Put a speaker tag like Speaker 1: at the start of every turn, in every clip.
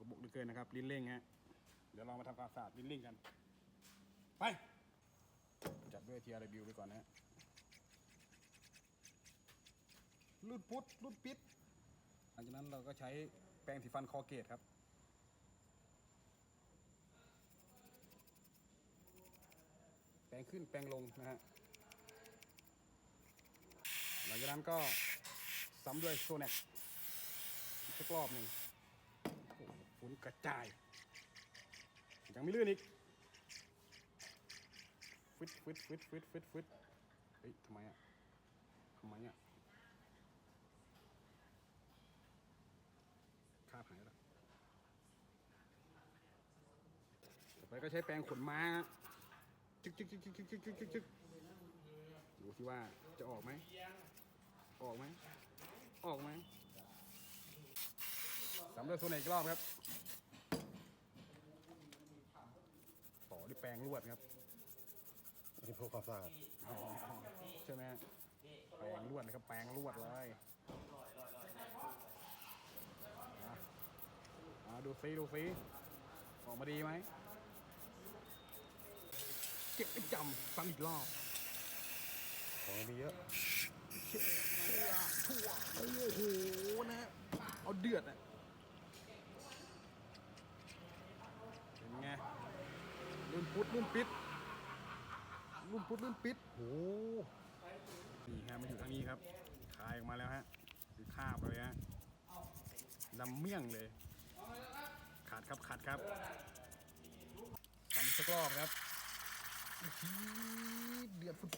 Speaker 1: กปรกเหลือเกินนะครับ ลิ้นเร่งฮะเดี๋ยวเรามาทำความสะอาดลิ้นเร่งกัน ไป จัดด้วย TRW ไปก่อนนะฮะรูดปุ๊ดรูดปิด หลังจากนั้นเราก็ใช้แปรงสีฟันคอเกตครับแปรงขึ้นแปรงลงนะฮะหลังจากนั้นก็ซ้ำด้วยโซเน็กสักรอบหนึ่ง นกระจาย ยังไม่ลื่นอีกฟึดฟึดฟึดฟึดฟึดฟึดเฮ้ยทำไมอะทำไมอะคาบหายแล้วต่อไปก็ใช้แปรงขนม้าจึกจึกจึกจึกจึกจึกจึกจึกจึกดูสิว่าจะออกไหม ออกไหม ออกไหมำเร็จโซนอีกรอบครับ ต่อด้วยแปรงลวดครับ
Speaker 2: นี่เพื่อความสะอาด
Speaker 1: อ๋อใช่ไหมฮะแปรงลวดนะครับแปรงลวดเลยอะอ่าดูซิดูซิออกมาดีไหมเก็บไปจำซ้ำอีกรอบ
Speaker 2: ของมีเยอะ
Speaker 1: เชื่อทั่วโอ้โหนะฮะเอาเดือดอะเป็นไง ลื่นพุดลื่นปิดลื่นพุดลื่นปิดโหนี่ฮะมาอยู่ทางนี้ครับคายออกมาแล้วฮะคือคาบเลยฮะดำเมี่ยงเลย ขาดครับขาดครับทำสักรอบครับอื้อหือเดือดฟุด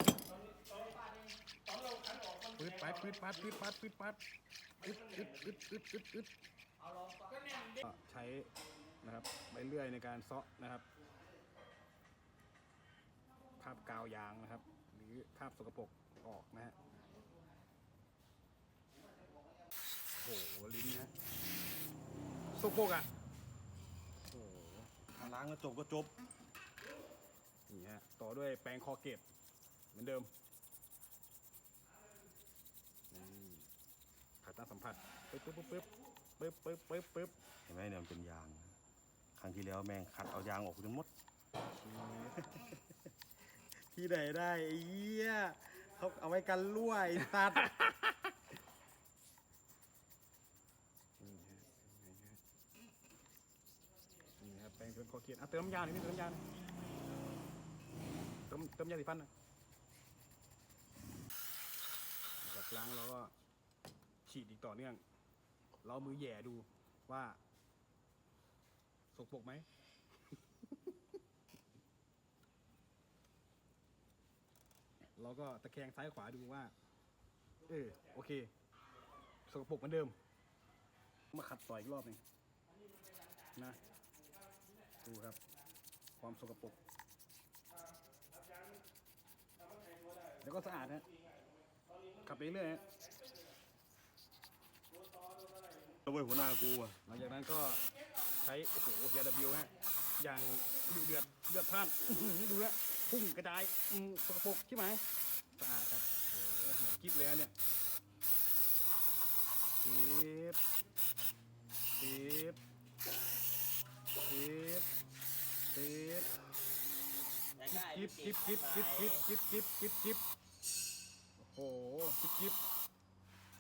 Speaker 1: ปืดไปปืดปัดปืดปัดปืดปัดอึดอึดอึดอึดอึดอึดใช้นะครับใบเลื่อยในการเซาะนะครับ คราบกาวยางนะครับ หรือคราบสกปรกออกนะฮะโอ้โหลิ้นนะสกปรกอะโอ้โห
Speaker 2: ถ้าล้างแล้วจบก็จบ
Speaker 1: นี่ฮะต่อด้วยแปรงคอเกตเหมือนเดิมนี่ขัดหน้าสัมผัสปึ๊บปึ๊บปึ๊บปึ๊บปึ๊บปึ๊บปึ๊บ
Speaker 2: เห็นไหมเนี่ยมันเป็นยาง ครั้งที่แล้วแม่งคัดเอายางออกจนหมด ที่ไหนได้ไอ้เหี้ยเขาเอาไว้กันรั่วไอ้สัตว์
Speaker 1: นี่ฮะนี่ฮะนี่ครับแปรงเติมคอเกตอะเติมน้ำยาหน่อยนี่เติมน้ำยาหน่อยเติมเติมยาสีฟันหน่อยจากล้างเราก็ฉีดอีกต่อเนื่อง เราเอามือแหย่ดูว่าสกปรกไหม เราก็ตะแคงซ้ายขวาดูว่า เออโอเค สกปรกเหมือนเดิม มาขัดต่ออีกรอบหนึ่งนะ ดูครับ ความสกปรกแล้วก็สะอาดนะขับไปเรื่อยฮะ
Speaker 2: แล้วเว้ยหัวหน้ากูอะ
Speaker 1: หลังจากนั้นก็ใช้ โอ้โหเฮียดบิวฮะ อย่างดุเดือดเดือดพล่านอื้อหือดูฮะ พุ่งกระจายอืมสกปรกใช่ไหมสะอาดครับโอ้โหหอนกิ๊บเลยฮะเนี่ยเก็บเก็บเก็บเก็บกิ๊บกิ๊บกิ๊บกิ๊บกิ๊บกิ๊บกิ๊บกิ๊บกิ๊บโอ้โหกิ๊บกิ๊บ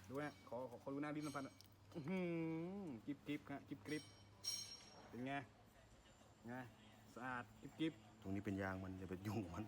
Speaker 1: ดูฮะขอขอขอดูหน้าลิ้นสัมพันธ์อือกิ๊บกิ๊บฮะกิ๊บกิ๊บเป็นไงไงสะอาดกิ๊บกิ๊บ
Speaker 2: ตรงนี้เป็นยางมันอย่าไปยุ่งกับมัน